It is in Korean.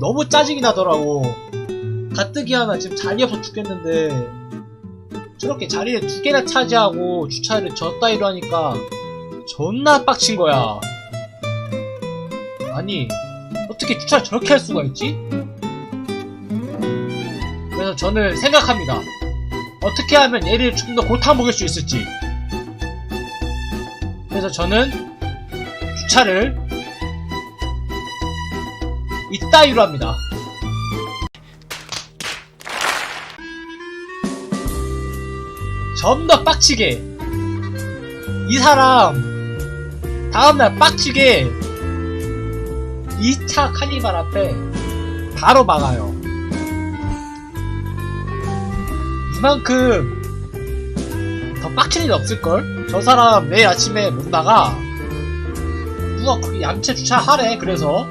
너무 짜증이 나더라고. 가뜩이 하나 지금 자리 없어 죽겠는데 저렇게 자리를 두 개나 차지하고 주차를 저 따위로 하니까 존나 빡친 거야. 아니 어떻게 주차를 저렇게 할 수가 있지? 그래서 저는 생각합니다. 어떻게 하면 얘를 좀 더 골탕 먹일 수 있을지. 그래서 저는 주차를 이따위로 합니다. 좀 더 빡치게. 이 사람 다음날 빡치게 2차 카니발 앞에 바로 막아요. 이만큼 더 빡칠 일 없을걸? 저 사람 내일 아침에 못 나가. 누가 그렇게 얌체 주차하래, 그래서.